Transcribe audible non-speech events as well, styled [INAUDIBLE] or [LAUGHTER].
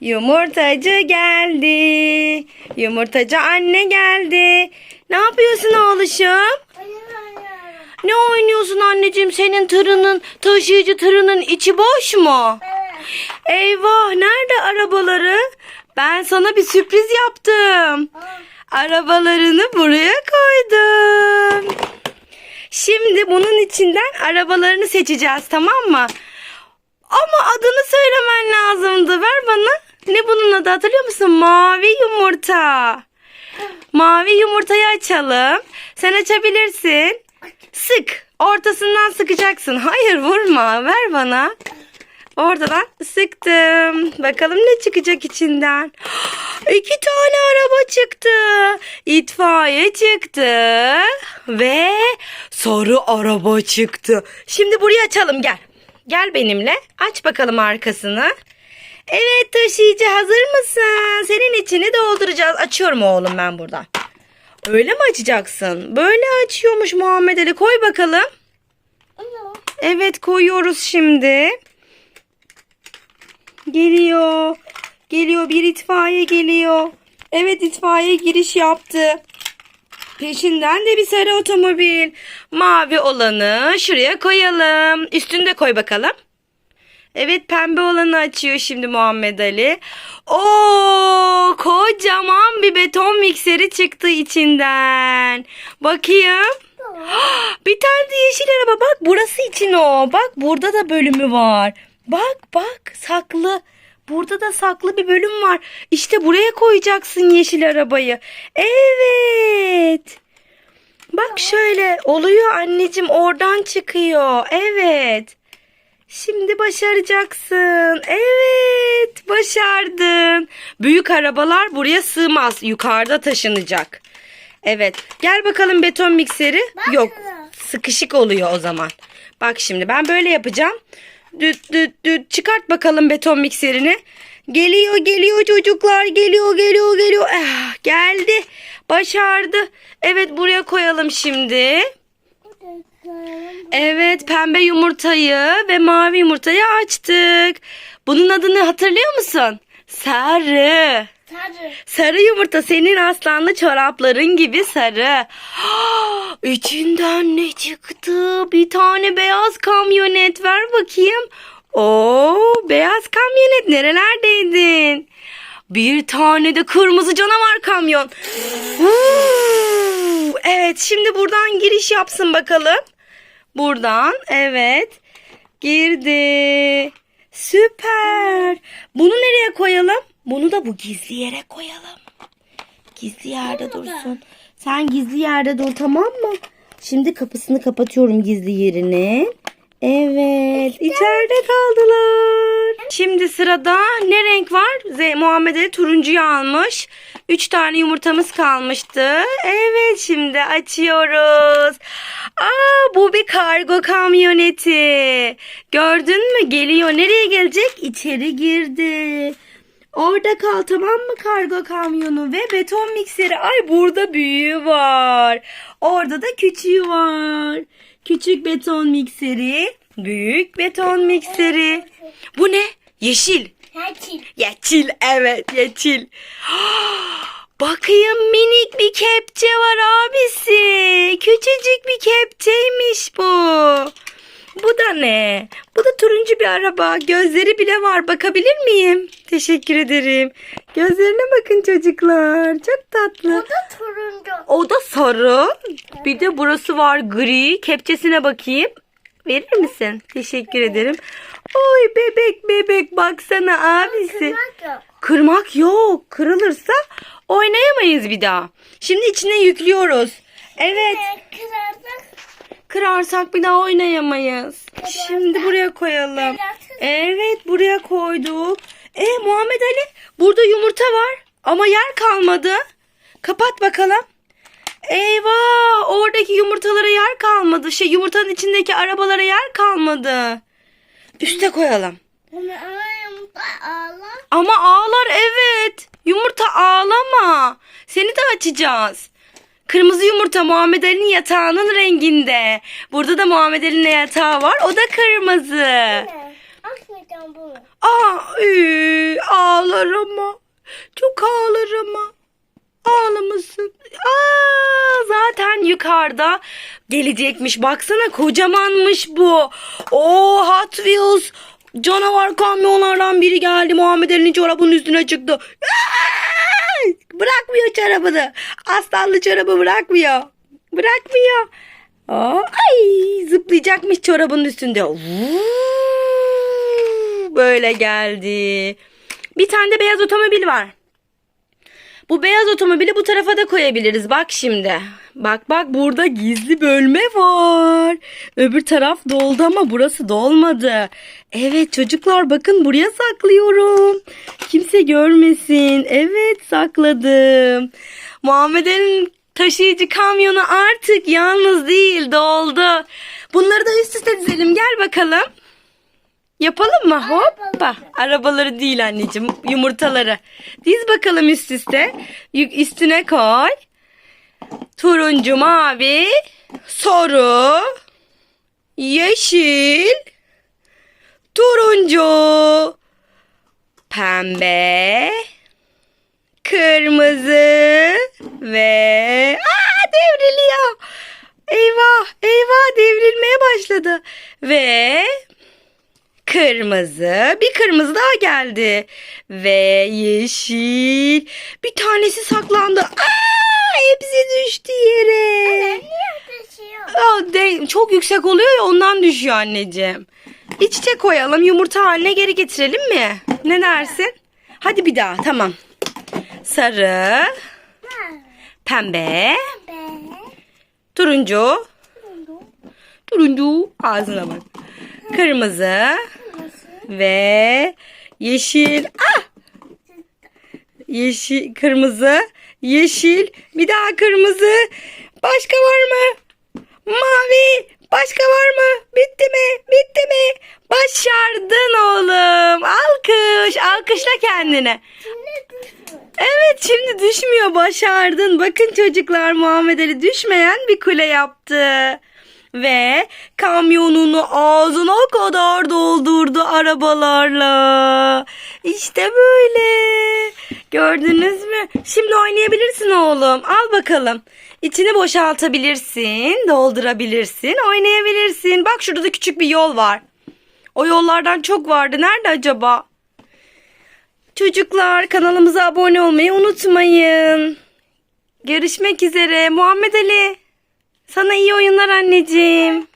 Yumurtacı geldi. Yumurtacı anne geldi. Ne yapıyorsun oğluşum? Ne oynuyorsun anneciğim? Senin tırının, taşıyıcı tırının içi boş mu? Eyvah, nerede arabaları? Ben sana bir sürpriz yaptım. Arabalarını buraya koydum. Şimdi bunun içinden arabalarını seçeceğiz tamam mı? Ama adını söylemen lazımdı. Ne bunun adı hatırlıyor musun? Mavi yumurta. Mavi yumurtayı açalım. Sen açabilirsin. Sık. Ortasından sıkacaksın. Hayır vurma. Ver bana. Ortadan sıktım. Bakalım ne çıkacak içinden. [GASPS] İki tane araba çıktı. İtfaiye çıktı. Ve sarı araba çıktı. Şimdi burayı açalım gel. Gel benimle. Aç bakalım arkasını. Evet taşıyıcı hazır mısın? Senin içini dolduracağız. Açıyorum oğlum ben buradan. Öyle mi açacaksın? Böyle açıyormuş Muhammed Ali. Koy bakalım. Evet koyuyoruz şimdi. Geliyor. Geliyor bir itfaiye geliyor. Evet itfaiye giriş yaptı. Peşinden de bir sarı otomobil. Mavi olanı şuraya koyalım. Üstünde koy bakalım. Evet pembe olanı açıyor şimdi Muhammed Ali. Oo kocaman bir beton mikseri çıktı içinden. Bakayım. [GASPS] Bir tane de yeşil araba bak burası için o. Bak burada da bölümü var. Bak bak saklı. Burada da saklı bir bölüm var. İşte buraya koyacaksın yeşil arabayı. Evet. Bak şöyle oluyor anneciğim oradan çıkıyor. Evet. Şimdi başaracaksın. Evet, başardın. Büyük arabalar buraya sığmaz. Yukarıda taşınacak. Evet. Gel bakalım beton mikseri. Yok. Sıkışık oluyor o zaman. Bak şimdi ben böyle yapacağım. Düt düt düt çıkart bakalım beton mikserini. Geliyor geliyor çocuklar geliyor geliyor geliyor. Ah, geldi. Başardı. Evet buraya koyalım şimdi. Evet pembe yumurtayı ve mavi yumurtayı açtık. Bunun adını hatırlıyor musun? Sarı. Sarı yumurta senin aslanlı çorapların gibi sarı. [GASPS] İçinden ne çıktı? Bir tane beyaz kamyonet ver bakayım. Oo, beyaz kamyonet nerelerdeydin? Bir tane de kırmızı canavar kamyon. Evet şimdi buradan giriş yapsın bakalım. Buradan evet. Girdi. Süper. Bunu nereye koyalım? Bunu da bu gizli yere koyalım. Gizli yerde dursun. Sen gizli yerde dur tamam mı? Şimdi kapısını kapatıyorum gizli yerini. Evet, içeride kaldılar. Şimdi sırada ne renk var? Z Muhammed Ali turuncuyu almış. Üç tane yumurtamız kalmıştı. Evet, şimdi açıyoruz. Aa, bu bir kargo kamyoneti. Gördün mü? Geliyor. Nereye gelecek? İçeri girdi. Orada kal tamam mı kargo kamyonu ve beton mikseri. Ay burada büyüğü var. Orada da küçüğü var. Küçük beton mikseri, büyük beton mikseri. Bu ne? Yeşil. Yeşil evet yeşil. [GASPS] Bakayım minik bir kepçe var abisi. Küçücük bir kepçeymiş bu. Bu da ne? Bu da turuncu bir araba. Gözleri bile var. Bakabilir miyim? Teşekkür ederim. Gözlerine bakın çocuklar. Çok tatlı. O da sarı. Bir de burası var gri. Kepçesine bakayım. Verir misin? Teşekkür ederim. Oy bebek bebek baksana abisi. Kırmak yok. Kırılırsa oynayamayız bir daha. Şimdi içine yüklüyoruz. Evet. Kırarsak bir daha oynayamayız. Şimdi buraya koyalım. Evet buraya koyduk. E Muhammed Ali burada yumurta var ama yer kalmadı. Kapat bakalım. Eyvah oradaki yumurtalara yer kalmadı. Şey yumurtanın içindeki arabalara yer kalmadı. Üste koyalım. Ama ağlar evet. Yumurta ağlama. Seni de açacağız. Kırmızı yumurta Muhammed Ali'nin yatağının renginde. Burada da Muhammed Ali'nin yatağı var. O da kırmızı. Aa, ü, ağla ağlar ama. Çok ağlar ama. Ağlamasın. Aa, zaten yukarıda gelecekmiş. Baksana kocamanmış bu. Oo Hot Wheels. Canavar kamyonlardan biri geldi. Muhammed Ali'nin çorabının üstüne çıktı. Aa! Bırakmıyor çorabını. Aslanlı çorabı bırakmıyor. Bırakmıyor. Aa, ay zıplayacakmış çorabının üstünde. Böyle geldi. Bir tane de beyaz otomobil var. Bu beyaz otomobili bu tarafa da koyabiliriz. Bak şimdi. Bak bak burada gizli bölme var. Öbür taraf doldu ama burası dolmadı. Evet çocuklar bakın buraya saklıyorum. Kimse görmesin. Evet sakladım. Muhammed Ali'nin taşıyıcı kamyonu artık yalnız değil doldu. Bunları da üst üste dizelim. Gel bakalım. Yapalım mı? Hoppa. Arabaları değil anneciğim. Yumurtaları. Diz bakalım üst üste. Yük üstüne koy. Turuncu, mavi, soru, yeşil, turuncu, pembe, kırmızı ve aa devriliyor. Eyvah, eyvah devrilmeye başladı. Ve Kırmızı. Bir kırmızı daha geldi. Ve yeşil. Bir tanesi saklandı. Aa, hepsi düştü yere. Niye taşıyor? Aa, çok yüksek oluyor ya ondan düşüyor anneciğim. İç içe koyalım yumurta haline geri getirelim mi? Ne dersin? Hadi bir daha tamam. Sarı, pembe, Be. turuncu, turuncu ağzına bak. Kırmızı, Ve yeşil. Ah! Yeşil, kırmızı, yeşil, bir daha kırmızı. Başka var mı? Mavi. Başka var mı? Bitti mi? Bitti mi? Başardın oğlum. Alkış. Alkışla kendine. Evet şimdi düşmüyor başardın. Bakın çocuklar Muhammed Ali düşmeyen bir kule yaptı. Ve kamyonunu ağzına kadar doldurdu arabalarla. İşte böyle. Gördünüz mü? Şimdi oynayabilirsin oğlum. Al bakalım. İçini boşaltabilirsin, doldurabilirsin, oynayabilirsin. Bak şurada da küçük bir yol var. O yollardan çok vardı. Nerede acaba? Çocuklar kanalımıza abone olmayı unutmayın. Görüşmek üzere. Muhammed Ali. Sana iyi oyunlar anneciğim.